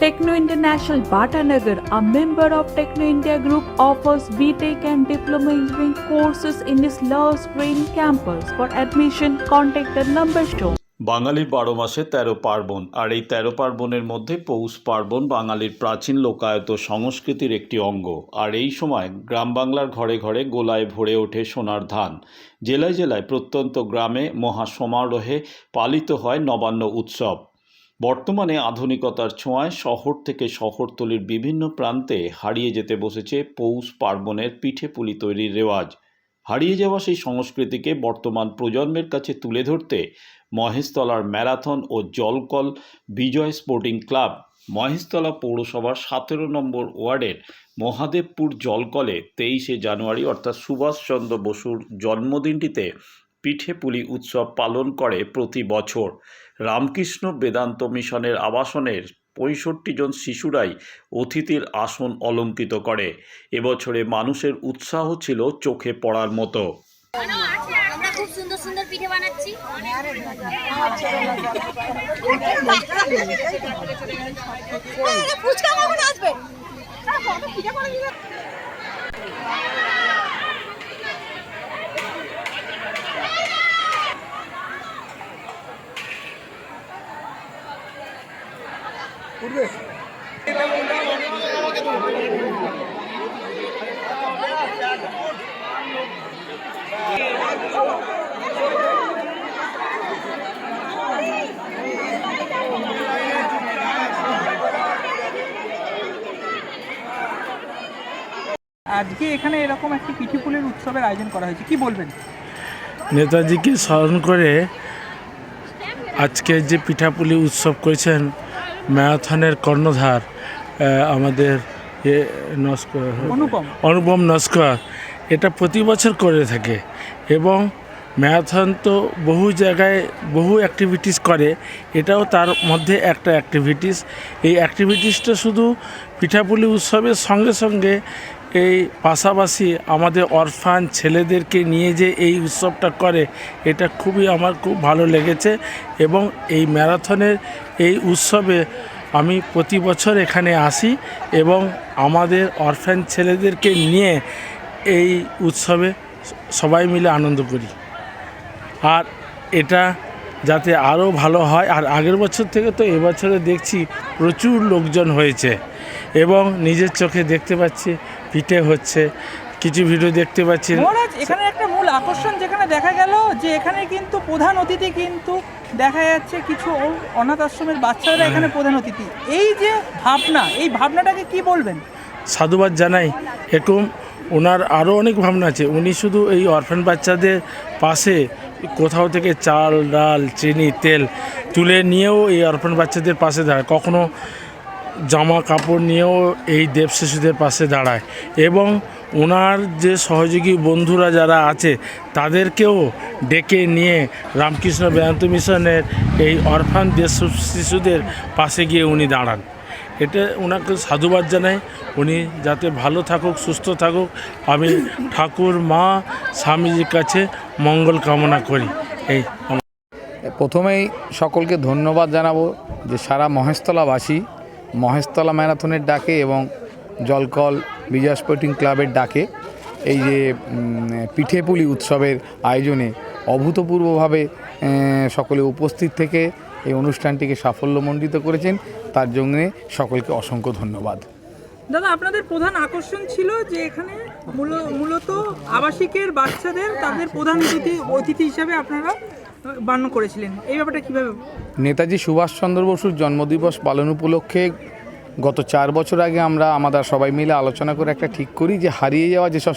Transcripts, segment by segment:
Techno International Bhatanagar, a member of Techno India Group, offers BTEC and Diploma Engineering courses in its Love Green campus. For admission, contact the number shown. বাঙালির বারো মাসে তেরো পার্বণ আর এই তেরো পার্বণের মধ্যে পৌষ পার্বণ বাঙালির প্রাচীন লোকায়ত সংস্কৃতির একটি অঙ্গ আর এই সময় গ্রাম বাংলার ঘরে ঘরে গোলায় ভরে ওঠে সোনার ধান জেলায় জেলায় প্রত্যন্ত গ্রামে মহা সমারোহে পালিত হয় নবান্ন উৎসব বর্তমানে আধুনিকতার ছোঁয়ায় শহর থেকে শহরতলির বিভিন্ন প্রান্তে হারিয়ে যেতে বসেছে পৌষ পার্বণের পিঠে পুলি তৈরির রেওয়াজ। হারিয়ে যাওয়া সেই সংস্কৃতিকে বর্তমান প্রজন্মের কাছে তুলে ধরতে মহেশতলার ম্যারাথন ও জলকল বিজয় স্পোর্টিং ক্লাব, মহেশতলা পৌরসভার সতেরো নম্বর ওয়ার্ডের মহাদেবপুর জলকলে তেইশে জানুয়ারি অর্থাৎ সুভাষচন্দ্র বসুর জন্মদিনটিতে পিঠে পুলি উৎসব পালন করে প্রতি বছর রামকৃষ্ণ বেদান্ত মিশনের আবাসনের পঁয়ষট্টি জন শিশুরাই অতিথির আসন অলঙ্কৃত করে এবছরে মানুষের উৎসাহ ছিল চোখে পড়ার মতো খুব সুন্দর সুন্দর পিঠে বানাচ্ছি ফুচকা কখন আসবে আজকে এখানে এরকম একটি পিঠিপুলির উৎসবের আয়োজন করা হয়েছে। কি বলবেন? নেতাজিকে স্মরণ করে আজকে যে পিঠাপুলি উৎসব করেছেন ম্যারাথনের কর্ণধার আমাদের অনুপম। নস্কর। এটা প্রতি বছর করে থাকে এবং ম্যারাথন তো বহু জায়গায় বহু অ্যাক্টিভিটিস করে এটাও তার মধ্যে একটা অ্যাক্টিভিটিস এই অ্যাক্টিভিটিসটা শুধু পিঠাপুলি উৎসবের সঙ্গে সঙ্গে এই পাশাপাশি আমাদের অরফান ছেলেদেরকে নিয়ে যে এই উৎসবটা করে, এটা খুবই আমার খুব ভালো লেগেছে এবং এই ম্যারাথনের এই উৎসবে আমি প্রতি বছর এখানে আসি এবং আমাদের অরফ্যান ছেলেদেরকে নিয়ে এই উৎসবে সবাই মিলে আনন্দ করি। আর এটা যাতে আরও ভালো হয়। আর আগের বছর থেকে তো এবছরে দেখছি প্রচুর লোকজন হয়েছে এবং নিজের চোখে দেখতে পাচ্ছি পিঠে হচ্ছে কিছু ভিডিও দেখতে পাচ্ছি। এখানে একটা মূল আকর্ষণ যেখানে দেখা গেল যে এখানে কিন্তু প্রধান অতিথি কিন্তু দেখা যাচ্ছে কিছু অনাথ আশ্রমের বাচ্চারা এখানে প্রধান অতিথি। এই যে ভাবনা এই ভাবনাটাকে কি বলবেন? সাধুবাদ জানাই। এরকম ওনার আরও অনেক ভাবনা আছে। উনি শুধু এই অরফান বাচ্চাদের পাশে কোথাও থেকে চাল, ডাল, চিনি, তেল তুলে নিয়েও এই অরফান বাচ্চাদের পাশে দাঁড়ায়। কখনো জামা কাপড় নিয়েও এই দেব শিশুদের পাশে দাঁড়ায় এবং ওনার যে সহযোগী বন্ধুরা যারা আছে, তাদেরকেও ডেকে নিয়ে রামকৃষ্ণ বেদান্ত মিশনের এই অরফান দেশ শিশুদের পাশে গিয়ে উনি দাঁড়ান। এটা ওনাকে সাধুবাদ জানাই। উনি যাতে ভালো থাকুক, সুস্থ থাকুক, আমি ঠাকুর, মা, স্বামীজির কাছে মঙ্গল কামনা করি। এই প্রথমেই সকলকে ধন্যবাদ জানাব যে সারা মহেশতলাবাসী মহেশতলা ম্যারাথনের ডাকে এবং জলকল বিজয় স্পোর্টিং ক্লাবের ডাকে এই যে পিঠেপুলি উৎসবের আয়োজনে অভূতপূর্বভাবে সকলে উপস্থিত থেকে এই অনুষ্ঠানটিকে সাফল্যমণ্ডিত করেছেন। তার জন্যে সকলকে অসংখ্য ধন্যবাদ। দাদা আপনাদের প্রধান আকর্ষণ ছিল যে এখানে মূলত আবাসিকের বাচ্চাদের তাদের প্রধান অতিথি অতিথি হিসাবে আপনারা বান্য করেছিলেন। এই ব্যাপারটা কীভাবে? নেতাজি সুভাষচন্দ্র বসুর জন্মদিবস পালন উপলক্ষে গত চার বছর আগে আমরা আমাদের সবাই মিলে আলোচনা করে একটা ঠিক করি যে হারিয়ে যাওয়া যেসব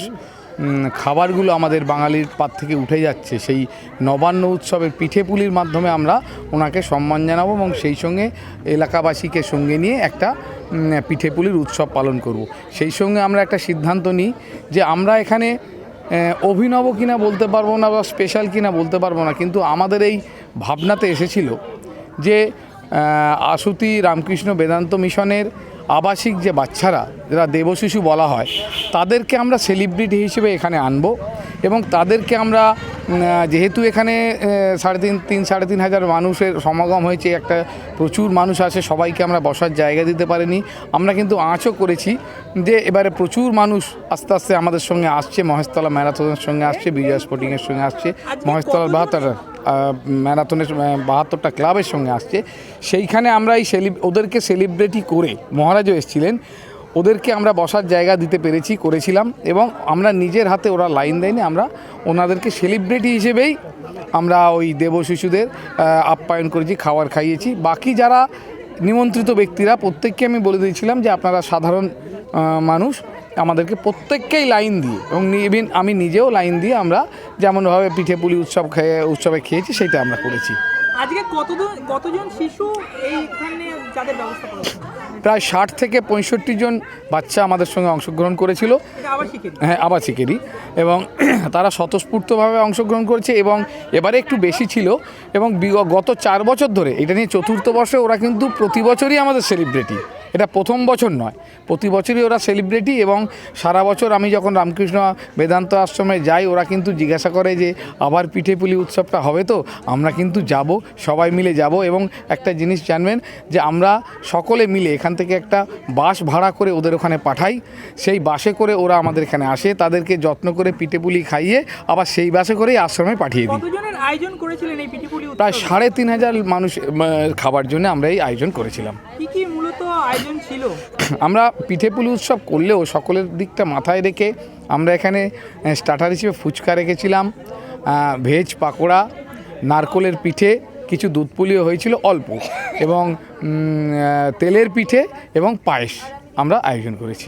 খাবারগুলো আমাদের বাঙালির পাত থেকে উঠে যাচ্ছে সেই নবান্ন উৎসবের পিঠেপুলির মাধ্যমে আমরা ওনাকে সম্মান জানাব এবং সেই সঙ্গে এলাকাবাসীকে সঙ্গে নিয়ে একটা উম, পিঠেপুলির উৎসব পালন করব। সেই সঙ্গে আমরা একটা সিদ্ধান্ত নিই যে আমরা এখানে অভিনব কিনা বলতে পারব না বা স্পেশাল কিনা বলতে পারব না কিন্তু আমাদের এই ভাবনাতে এসেছিল যে আশুতি রামকৃষ্ণ বেদান্ত মিশনের আবাসিক যে বাচ্চারা যারা দেবশিশু বলা হয় তাদেরকে আমরা সেলিব্রিটি হিসেবে এখানে আনব এবং তাদেরকে আমরা যেহেতু এখানে সাড়ে তিন তিন সাড়ে তিন হাজার মানুষের সমাগম হয়েছে একটা প্রচুর মানুষ আছে সবাইকে আমরা বসার জায়গা দিতে পারিনি। আমরা কিন্তু আঁচও করেছি যে এবারে প্রচুর মানুষ আস্তে আস্তে আমাদের সঙ্গে আসছে মহেশতলা ম্যারাথনের সঙ্গে আসছে বিজয় স্পোর্টিংয়ের সঙ্গে আসছে মহেশতলা বাহাত্তর ম্যারাথনের বাহাত্তরটা ক্লাবের সঙ্গে আসছে। সেইখানে আমরা এই সেলিব ওদেরকে সেলিব্রেটি করে মহারাজও এসেছিলেন। ওদেরকে আমরা বসার জায়গা দিতে পেরেছি, করেছিলাম এবং আমরা নিজের হাতে ওরা লাইন দেয়নি। আমরা ওনাদেরকে সেলিব্রিটি হিসেবেই আমরা ওই দেব শিশুদের আপ্যায়ন করেছি, খাবার খাইয়েছি। বাকি যারা নিমন্ত্রিত ব্যক্তিরা, প্রত্যেককে আমি বলে দিয়েছিলাম যে আপনারা সাধারণ মানুষ আমাদেরকে প্রত্যেককেই লাইন দিয়ে এবং ইভেন আমি নিজেও লাইন দিয়ে আমরা যেমনভাবে পিঠে পুলি উৎসব খেয়ে উৎসবে খেয়েছি সেটা আমরা করেছি। আজকে কতজন কতজন শিশু এইখানে যাদের ব্যবস্থা প্রায় ষাট থেকে পঁয়ষট্টি জন বাচ্চা আমাদের সঙ্গে অংশগ্রহণ করেছিল। এটা আবার শিখে দিই। হ্যাঁ আবাসিকেরই এবং তারা স্বতঃস্ফূর্তভাবে অংশগ্রহণ করেছে এবং এবারে একটু বেশি ছিল। এবং গত চার বছর ধরে এটা নিয়ে চতুর্থ বর্ষে ওরা কিন্তু প্রতি বছরই আমাদের সেলিব্রিটি এটা প্রথম বছর নয়। প্রতি বছরই ওরা সেলিব্রিটি এবং সারা বছর আমি যখন রামকৃষ্ণ বেদান্ত আশ্রমে যাই ওরা কিন্তু জিজ্ঞাসা করে যে আবার পিঠে পুলি উৎসবটা হবে তো? আমরা কিন্তু যাব সবাই মিলে যাব এবং একটা জিনিস জানবেন যে আমরা সকলে মিলে এখান থেকে একটা বাস ভাড়া করে ওদের ওখানে পাঠাই। সেই বাসে করে ওরা আমাদের এখানে আসে তাদেরকে যত্ন করে পিঠে পুলি খাইয়ে আবার সেই বাসে করেই আশ্রমে পাঠিয়ে দিই। আয়োজন করেছিলেন এই পিঠিপুলি প্রায় সাড়ে তিন হাজার মানুষ খাবার জন্য আমরা এই আয়োজন করেছিলাম। কি কি আয়োজন ছিল? আমরা পিঠেপুলি উৎসব করলেও সকলের দিকটা মাথায় রেখে আমরা এখানে স্টার্টার হিসেবে ফুচকা রেখেছিলাম ভেজ পাকোড়া, নারকোলের পিঠে, কিছু দুধ পুলিও হয়েছিল অল্প, এবং তেলের পিঠে এবং পায়েস আমরা আয়োজন করেছি।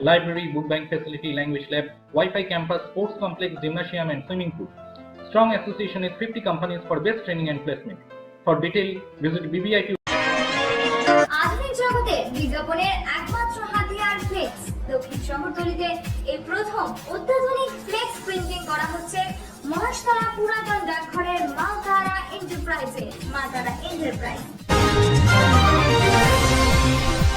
library, book bank facility, language lab, Wi-Fi campus, sports complex, gymnasium, and swimming pool. Strong association with 50 companies for best training and placement. For detail, visit BBIT আধুনিক পুরাতন ডাকঘরের মালতারা এন্টারপ্রাইজে মালতারা এন্টারপ্রাইজ